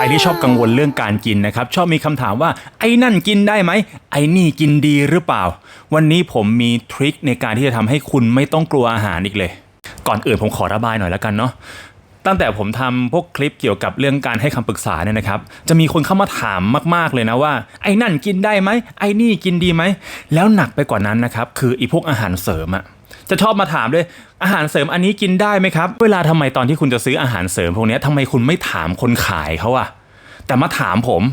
รที่ชอบกังวลเรื่องการกินนะครับ ชอบมีคำถามว่าไอ้นั่นกินได้ไหม ไอ้นี่กินดีหรือเปล่า วันนี้ผมมีทริคในการที่จะทำให้คุณไม่ต้องกลัวอาหารอีกเลย ก่อนอื่นผมขอระบายหน่อยแล้วกันเนาะตั้งแต่ผมทำพวกคลิปเกี่ยวกับเรื่องการให้คำปรึกษาเนี่ยนะครับ จะมีคนเข้ามาถามมาก ๆเลยนะว่า ไอ้นั่นกินได้ไหมไอ้นี่กินดีไหมแล้วหนักไปกว่านั้นนะครับคืออีพวกอาหารเสริมอะ จะชอบมาถามด้วยอาหารเสริมอันนี้กินได้ไหมครับ เวลาทำไมตอนที่คุณจะซื้ออาหารเสริมพวกนี้ทำไมคุณไม่ถามคนขายเขาอะแต่มาถามผม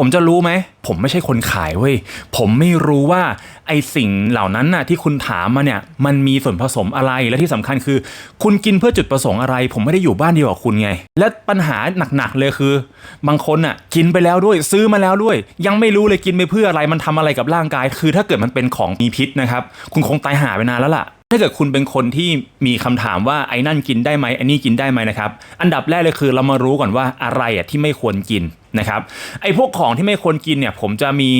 ผมจะรู้ไหม ผมไม่ใช่คนขายเว้ยผมไม่รู้ว่าไอสิ่งเหล่านั้นน่ะที่คุณถามมาเนี่ยมันมีส่วนผสมอะไรและที่สำคัญคือ คุณกินเพื่อจุดประสงค์อะไร ผมไม่ได้อยู่บ้านเดียวกับคุณไง และปัญหาหนักๆเลยคือ บางคนน่ะกินไปแล้วด้วยซื้อมาแล้วด้วย ยังไม่รู้เลยกินไปเพื่ออะไรมันทำอะไรกับร่างกาย คือถ้าเกิดมันเป็นของมีพิษนะครับ คุณคงตายหาไปนานแล้วล่ะ ถ้าเกิดคุณเป็นคนที่มีคำถามว่าไอ้นั่นกินได้ไหมไอ้นี่กินได้ไหมนะครับ อันดับแรกเลยคือเรามารู้ก่อนว่าอะไรอะที่ไม่ควรกินนะครับไอ้พวกของที่ไม่ควรกินเนี่ยผมจะมี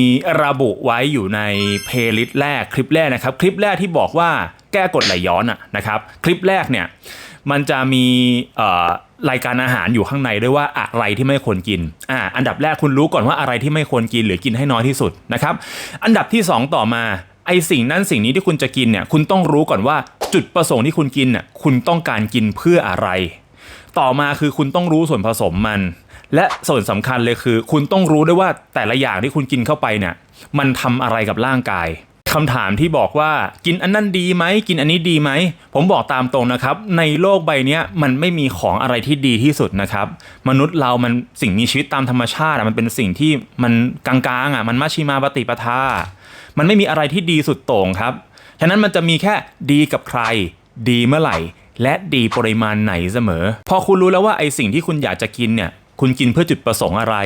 ระบุไว้อยู่ในเพลย์ลิสต์แรกคลิปแรกนะครับ คลิปแรกที่บอกว่าแก้กฎไหลย้อนอะนะครับคลิปแรกเนี่ยมันจะมีรายการอาหารอยู่ข้างในด้วยว่าอะไรที่ไม่ควรกินอ่าอันดับแรกคุณรู้ก่อนว่าอะไรที่ไม่ควรกินหรือกินให้น้อยที่สุดนะครับอันดับที่สองต่อมา ไอสิ่งนั้นสิ่งนี้ที่คุณจะกินเนี่ยคุณต้องรู้ก่อนว่าจุดประสงค์ที่คุณกินเนี่ยคุณต้องการกินเพื่ออะไร ต่อมาคือคุณต้องรู้ส่วนผสมมัน และส่วนสำคัญเลยคือ คุณต้องรู้ด้วยว่าแต่ละอย่างที่คุณกินเข้าไปเนี่ยมันทำอะไรกับร่างกายคำถามที่บอกว่ากินอันนั้นดีไหมกินอันนี้ดีไหม ผมบอกตามตรงนะครับ ในโลกใบนี้มันไม่มีของอะไรที่ดีที่สุดนะครับ มนุษย์เรามันสิ่งมีชีวิตตามธรรมชาติมันเป็นสิ่งที่มันกลางๆอะมันมัชชิมาปฏิปทา มันไม่มีอะไรที่ดีสุดโต่งครับ ฉะนั้นมันจะมีแค่ดีกับใคร ดีเมื่อไหร่ และดีปริมาณไหนเสมอ พอคุณรู้แล้วว่าไอสิ่งที่คุณอยากจะกินเนี่ยคุณกินเพื่อจุดประสงค์อะไร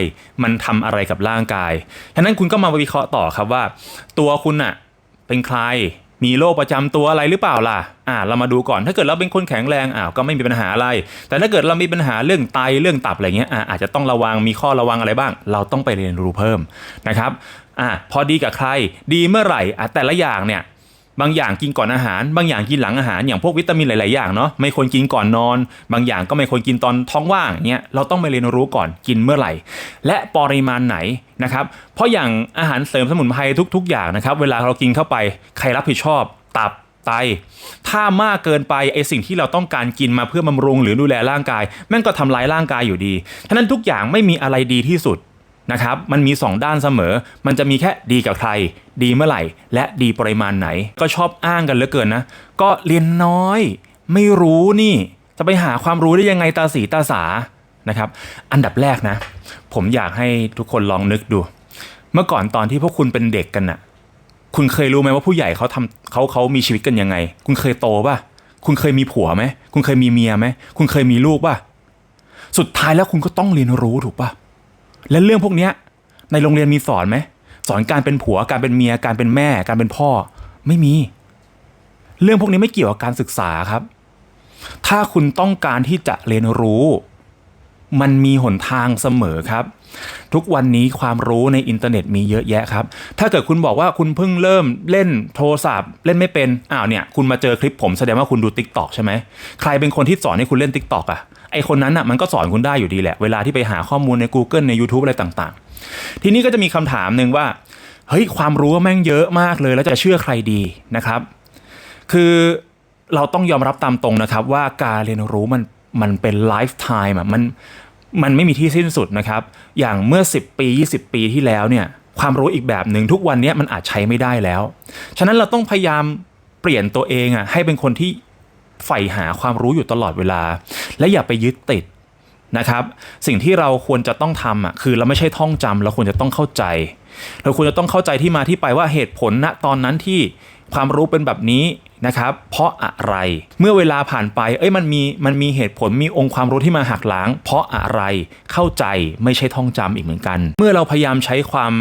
มันทำอะไรกับร่างกาย ฉะนั้นคุณก็มาวิเคราะห์ต่อครับว่า ตัวคุณอะเป็นใคร มีโรคประจำตัวอะไรหรือเปล่าล่ะ อ่า เรามาดูก่อน ถ้าเกิดเราเป็นคนแข็งแรงอ้าว ก็ไม่มีปัญหาอะไร แต่ถ้าเกิดเรามีปัญหาเรื่องไต เรื่องตับอะไรเงี้ย อ่าอาจจะต้องระวัง มีข้อระวังอะไรบ้าง เราต้องไปเรียนรู้เพิ่มนะครับ อ่าพอดีกับใคร ดีเมื่อไหร่อะแต่ละอย่างเนี่ยบางอย่างกินก่อนอาหาร บางอย่างกินหลังอาหารอย่างพวกวิตามินหลาย ๆ อย่างเนาะไม่ควรกินก่อนนอน บางอย่างก็ไม่ควรกินตอนท้องว่างเงี้ยเราต้องไปเรียนรู้ก่อนกินเมื่อไหร่ และปริมาณไหนนะครับเพราะอย่างอาหารเสริมสมุนไพรทุก ๆ อย่างนะครับเวลาเรากินเข้าไปใครรับผิดชอบตับไต ถ้ามากเกินไปไอสิ่งที่เราต้องการกินมาเพื่อบำรุงหรือดูแลร่างกายแม่งก็ทำร้ายร่างกายอยู่ดีฉะนั้นทุกอย่างไม่มีอะไรดีที่สุด นะครับมันมี 2 ด้านเสมอ มันจะมีแค่ดีกับใคร ดีเมื่อไหร่ และดีปริมาณไหน ก็ชอบอ้างกันเหลือเกินนะ ก็เรียนน้อย ไม่รู้นี่ จะไปหาความรู้ได้ยังไงตาสีตาสานะครับ อันดับแรกนะ ผมอยากให้ทุกคนลองนึกดู เมื่อก่อนตอนที่พวกคุณเป็นเด็กกันน่ะ คุณเคยรู้ไหมว่าผู้ใหญ่เขาทำเขาเขามีชีวิตกันยังไง คุณเคยโตป่ะ คุณเคยมีผัวไหม คุณเคยมีเมียไหม คุณเคยมีลูกป่ะ สุดท้ายแล้วคุณก็ต้องเรียนรู้ถูกป่ะ และเรื่องพวกเนี้ยในโรงเรียนมีสอนไหมสอนการเป็นผัวการเป็นเมียการเป็นแม่ การเป็นพ่อไม่มี เรื่องพวกนี้ไม่เกี่ยวกับการศึกษาครับ ถ้าคุณต้องการที่จะเรียนรู้ มันมีหนทางเสมอครับ ทุกวันนี้ความรู้ในอินเทอร์เน็ตมีเยอะแยะครับ ถ้าเกิดคุณบอกว่าคุณเพิ่งเริ่มเล่นโทรศัพท์ เล่นไม่เป็น อ้าวเนี่ยคุณมาเจอคลิปผมแสดงว่าคุณดู t ิ k t o k ใช่ไหมใครเป็นคนที่สอนให้คุณเล่น t ิ k t o k อะไอคนนั้นอะมันก็สอนคุณได้อยู่ดีแหละ เวลาที่ไปหาข้อมูลใน Google ใน YouTube อะไรต่างๆ ทีนี้ก็จะมีคำถามหนึ่งว่าเฮ้ยความรู้แม่งเยอะมากเลยแล้วจะเชื่อใครดีนะครับ คือเราต้องยอมรับตามตรงนะครับว่าการเรียนรู้มันมันเป็นไลฟ์ไทม์อะมัน มันไม่มีที่สิ้นสุดนะครับ อย่างเมื่อ 10 ปี 20 ปีที่แล้วเนี่ยความรู้อีกแบบหนึ่งทุกวันนี้มันอาจใช้ไม่ได้แล้ว ฉะนั้นเราต้องพยายามเปลี่ยนตัวเองอะให้เป็นคนที่ใฝ่หาความรู้อยู่ตลอดเวลา และอย่าไปยึดติด นะครับ สิ่งที่เราควรจะต้องทำอะคือเราไม่ใช่ท่องจำเราควรจะต้องเข้าใจ เราควรจะต้องเข้าใจที่มาที่ไปว่าเหตุผลณตอนนั้นที่ความรู้เป็นแบบนี้นะครับ เพราะอะไร เมื่อเวลาผ่านไป เอ้ยมันมีมันมีเหตุผลมีองค์ความรู้ที่มาหักล้าง เพราะอะไรเข้าใจไม่ใช่ท่องจำอีกเหมือนกัน เมื่อเราพยายามใช้ความ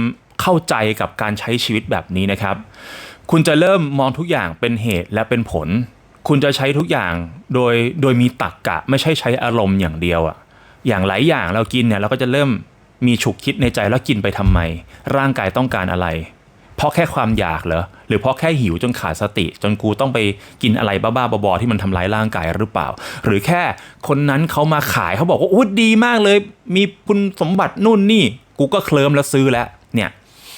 เข้าใจกับการใช้ชีวิตแบบนี้นะครับ คุณจะเริ่มมองทุกอย่างเป็นเหตุและเป็นผล คุณจะใช้ทุกอย่างโดยโดยมีตรรกกะ ไม่ใช่ใช้อารมณ์อย่างเดียวอะ อย่างหลายอย่างเรากินเนี่ยเราก็จะเริ่มมีฉุกคิดในใจแล้วกินไปทำไม ร่างกายต้องการอะไร เพราะแค่ความอยากเหรอหรือเพราะแค่หิวจนขาดสติ จนกูต้องไปกินอะไรบ้าๆบอๆที่มันทำร้ายร่างกายหรือเปล่า หรือแค่คนนั้นเขามาขายเขาบอกว่าโอ้ดีมากเลย มีคุณสมบัตินู่นนี่ กูก็เคลิ้มแล้วซื้อแล้วเนี่ย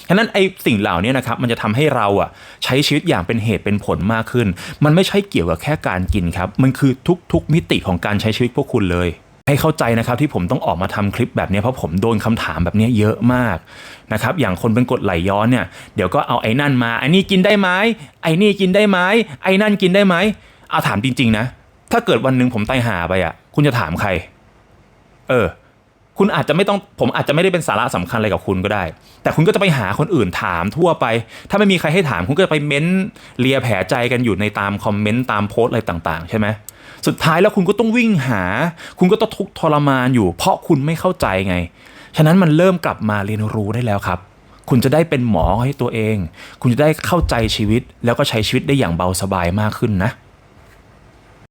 ฉะนั้นไอ้สิ่งเหล่านี้นะครับมันจะทำให้เราอะใช้ชีวิตอย่างเป็นเหตุเป็นผลมากขึ้น มันไม่ใช่เกี่ยวกับแค่การกินครับ มันคือทุกๆมิติของการใช้ชีวิตพวกคุณเลย ให้เข้าใจนะครับที่ผมต้องออกมาทำคลิปแบบนี้เพราะผมโดนคำถามแบบนี้เยอะมากนะครับอย่างคนเป็นกดไหลย้อนเนี่ยเดี๋ยวก็เอาไอ้นั่นมาไอ้นี่กินได้ไหมไอ้นี่กินได้ไหมไอ้นั่นกินได้ไหมเอาถามจริง ๆ นะ ถ้าเกิดวันหนึ่งผมตายหาไปอะ คุณจะถามใคร เออ คุณอาจจะไม่ต้องผมอาจจะไม่ได้เป็นสาระสำคัญอะไรกับคุณก็ได้ แต่คุณก็จะไปหาคนอื่นถามทั่วไป ถ้าไม่มีใครให้ถามคุณก็จะไปเม้นเลียแผลใจกันอยู่ในตามคอมเมนต์ตามโพสต์อะไรต่าง ๆ ใช่ไหม สุดท้ายแล้วคุณก็ต้องวิ่งหา คุณก็ต้องทุกข์ทรมานอยู่ เพราะคุณไม่เข้าใจไง ฉะนั้นมันเริ่มกลับมาเรียนรู้ได้แล้วครับ คุณจะได้เป็นหมอให้ตัวเอง คุณจะได้เข้าใจชีวิต แล้วก็ใช้ชีวิตได้อย่างเบาสบายมากขึ้นนะ